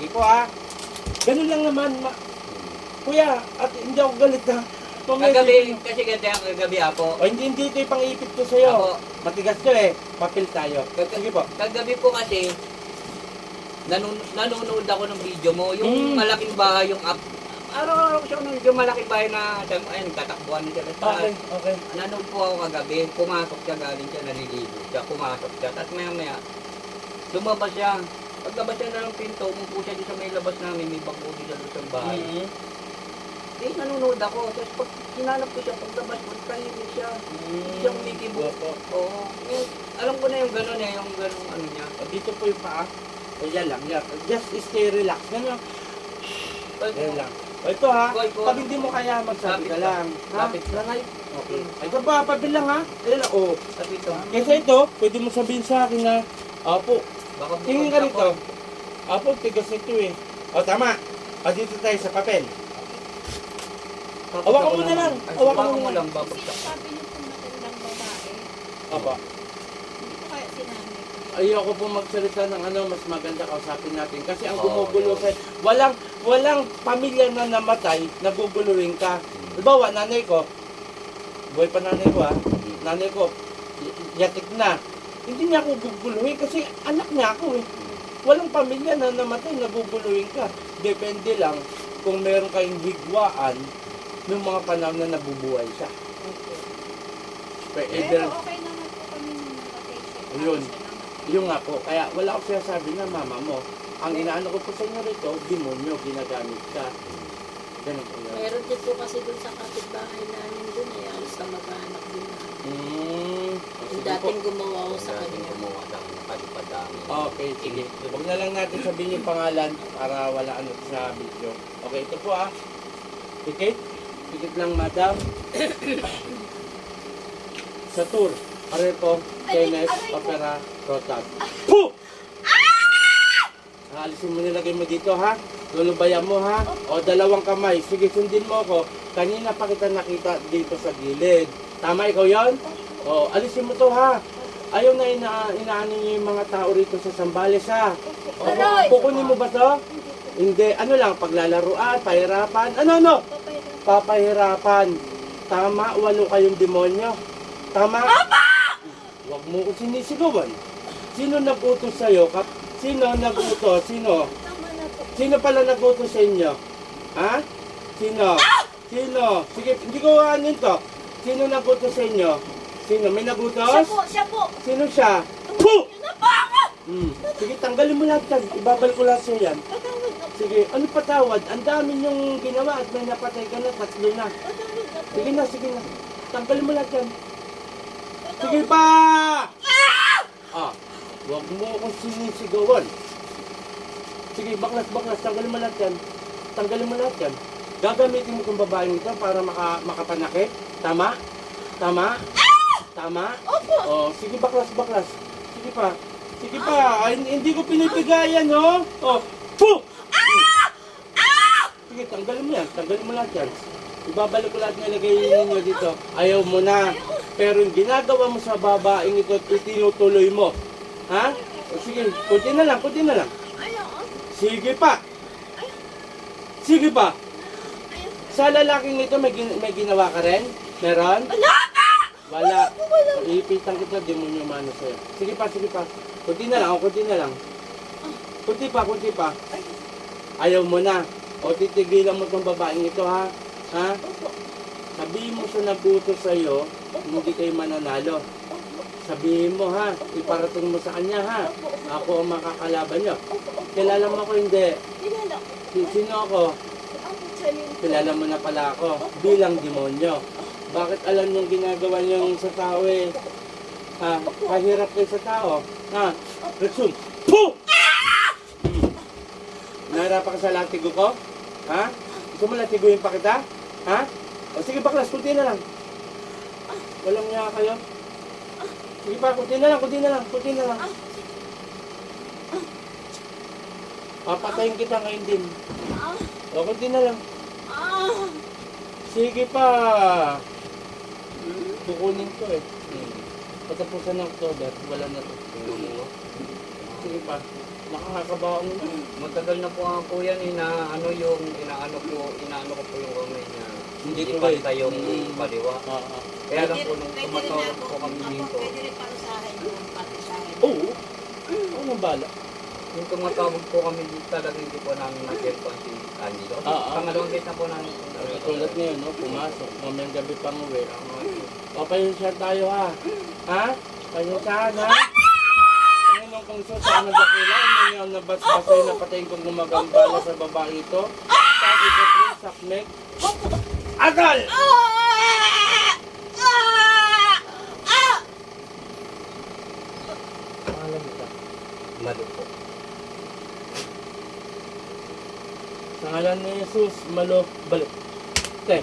Sige po ha. Ganun lang naman. Ma- Kuya, at hindi ako galit ha. May- Kagabi, kasi ganda ang kagabi apo. O hindi, hindi ito yung pang-ipit ko sa'yo. Apo, Matigas to eh. Papel tayo. Sige po. kagabi po kasi, nanun nanonood ako ng video mo, yung Mm. malaking bahay, yung up. Araw-araw ko siya nanonood yung malaking bahay na, sabi ayun, tatakbuhan niya sa Okay, okay. Nanonood po ako kagabi, pumasok siya galing siya, naliligo siya, pumasok siya, tapos maya maya, lumabas siya. Paglabas siya na ng pinto, umupo siya dito sa may labas namin, may bangko dito sa bahay. Mhm. Eh, nanonood ako, tapos pag hinanap ko siya, paglabas ko, tahimik siya. Hindi siya kumikibo. Opo. Oo. Eh, alam ko na yung gano'n eh, yung gano'ng ano niya. O, Dito po yung paa. Yan lang. Yan. Just stay relax. Ganun lang. Yan lang. O ito ha. Koy, koy. Pag hindi mo kaya magsabi ka Lapit lang. Ha? Lapit. Langay. Okay. Ito pa, pabilang ha. Ayan o. Sabi ito, Kesa ito, pwede mo sabihin sa akin na, baka tingin ka rito. Apo, tigas ito eh. O tama. O dito tayo sa papel. Hawakan mo na lang. Hawakan mo na lang, Kasi babagsak. sabi niyo po matandang babae. Opo. Hindi ko kaya sinabi. Ayoko po magsalita ng ano, mas maganda kausapin natin. Kasi ang Oo, gumugulo yun. sa... Walang, walang pamilya na namatay, naguguluhin ka. Halimbawa, nanay ko, buhay pa nanay ko ha, nanay ko, y- yatik na. Hindi niya ako guguluhin kasi anak niya ako eh. Walang pamilya na namatay, naguguluhin ka. Depende lang kung meron kayong higwaan ng mga panahon na nabubuhay siya. Pero, Pero okay naman po kami nung namatay siya. Siya namatay. Yung nga po, kaya wala akong sinasabi na mama mo. Ang inaano ko po sa inyo rito, demonyo, ginagamit ka. Ganun po yun. Meron din po kasi dun sa kapitbahay namin dun eh, alos na mag-anak din na. Mm, Yung po. dating gumawa ko sa kanya. gumawa lang, nakalipad namin. Okay, sige. Huwag na lang natin sabihin yung pangalan para wala ano sa video. Okay, ito po ah. Ticket? Ticket lang, madam. sa tour. Arepo, Kenneth, Opera, Rotas. Puh! Aalisin mo nilagay mo dito ha. Lulubayan mo ha. O dalawang kamay. Sige, sundin mo ako. Kanina pa kita nakita dito sa gilid. Tama ikaw yon? O, alisin mo to ha. Ayaw na ina inaano niyo yung mga tao rito sa Sambales ha. O, Aray! kukunin mo ba to? Hindi. Ano lang, paglalaruan, pahirapan. Ano, ano? Papahirapan. Tama, walo kayong demonyo. Tama? Huwag mo ko sinisigawan. Sino nag-utos sa'yo? Kap- Sino nag-utos? Sino? Tama na po. Sino pala nag-utos sa inyo? Ha? Sino? Sino? Sige, hindi ko ano to. Sino nag-utos sa inyo? Sino? May Siya nag-utos? po, siya po. Sino siya? Puh! Hmm. Sige, tanggalin mo lahat yan. Ibabal ko lahat sa'yo yan. Patawad na po. Sige, ano patawad? Ang dami niyong ginawa at may napatay ka na, tatlo na. Patawad na po. Sige na, sige na. Tanggalin mo lahat yan. Sige pa! Ah, huwag mo akong sinisigawan. Sige, baklas, baklas. Tanggalin mo lahat yan. Tanggalin mo lahat yan. Gagamitin mo itong babaeng ito para maka, makapanakit. Tama? Tama? Tama? Opo. Oh, sige, baklas, baklas. Sige pa. Sige pa. Ay, hindi ko pinipigayan, no? Oh, puh! Sige, tanggalin mo yan. Tanggalin mo lahat yan. Ibabalik ko lahat nilagay ninyo dito. Ayaw mo na. Pero yung ginagawa mo sa babaeng ito, itinutuloy mo. Ha? O sige, kunti na lang, kunti na lang. Sige pa. Sige pa. Sa lalaking ito, may, gin- may ginawa ka rin? Meron? Wala! Wala. Iipitan kita, demonyo mano sa'yo. Sige pa, sige pa. Kunti na lang, o kunti na lang. Kunti pa, kunti pa. Ay, Ayaw mo na. O titigilan mo tong babaeng ito, ha? Ha? Sabihin mo sa nagutos sa'yo, hindi kayo mananalo. Sabihin mo, ha? Iparating mo sa kanya, ha? Ako ang makakalaban nyo. Kilala mo ako, hindi. Kilala ko. Si- Sino ako? Kilala mo na pala ako bilang demonyo. Bakit alam niyong ginagawa niyong sa tao eh? Ha? Pahirap kayo sa tao. Ha? Retsun. Puh! Hmm. Nahirapan ka sa latigo ko? Ha? Gusto mo latiguin pa kita? Ha? O sige baklas, kunti na lang. Walang niya kayo. Sige pa, kunti na lang, kunti na lang, kunti na lang. Papatayin kita ngayon din. O, kunti na lang. Sige pa. Kukunin ko eh. Hmm. Patapusan ng October, wala na to. Sige pa. Nakakabaong na. Matagal na po ako yan, ina, ano yung, inaano po, inaano ko po yung kamay niya. Hindi ko pantay yung Mm. kaliwa. Ah, ah. Kaya lang po, nung Pwede rin tumatawag ako- po kami dito, Pwede rin parusahan yung patisahin. Oo. Ano nang bala? nung tumatawag po kami dito, talaga hindi po namin ma-check si Angelo. Ah, ah. Pangalawang beses na po namin Tulad ngayon, no? Pumasok. Mamayang gabi pang uwi. O, pasensya tayo ha. Ha? Pasensyahan ha? Panginoon kong Diyos, sa anong dakila, hindi niyo nabas-basay na patayin kong gumagambala sa babae ito. Sa ito, please, sakmek. Agal! Pangalan nito. Malo po. Sa ngalan ni Jesus, malo, balik. Te,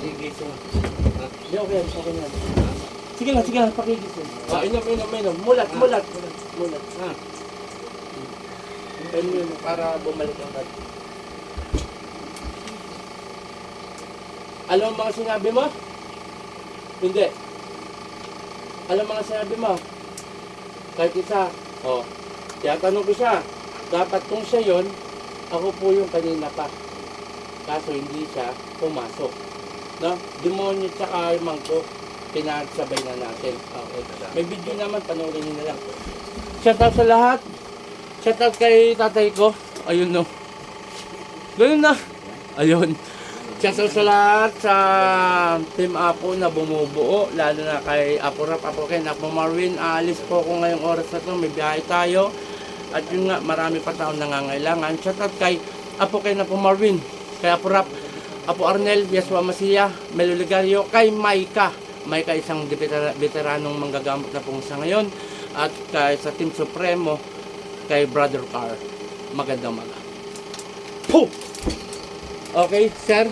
gigising. Ha? Di, okay, yan, okay yan. Sige lang, sige lang, pakigising. Ah, inom, inom, inom. Mulat, mulat, mulat, mulat. Ha? Inom, inom, para bumalik ang kat. Alam mo mga sinabi mo? Hindi. Alam mo mga sinabi mo? Kahit isa. Oh. Kaya tanong ko siya, dapat kung siya yon, ako po yung kanina pa. Kaso hindi siya pumasok. No? Demonyo tsaka yung mangko, pinagsabay na natin. Okay. May video naman, panoorin nyo na lang. Shout out sa lahat. Shout out kay tatay ko. Ayun no. Ganun na. Ayun. Shout out sa lahat sa Team Apo na bumubuo. Lalo na kay Apo Rap, Apo Ken, Apo Marvin. Aalis po ako ngayong oras na to. May biyahe tayo. At yun nga, marami pa taong nangangailangan. Shout out kay Apo Ken, Apo Marvin. Kay Apo Rap, Apo Arnel, Yaswa Masiya, Melo Ligario, kay Maika. Maika isang veter- veteranong manggagamot na pong sa ngayon. At kay sa Team Supremo, kay Brother Carr. Magandang maga. Okay, sir.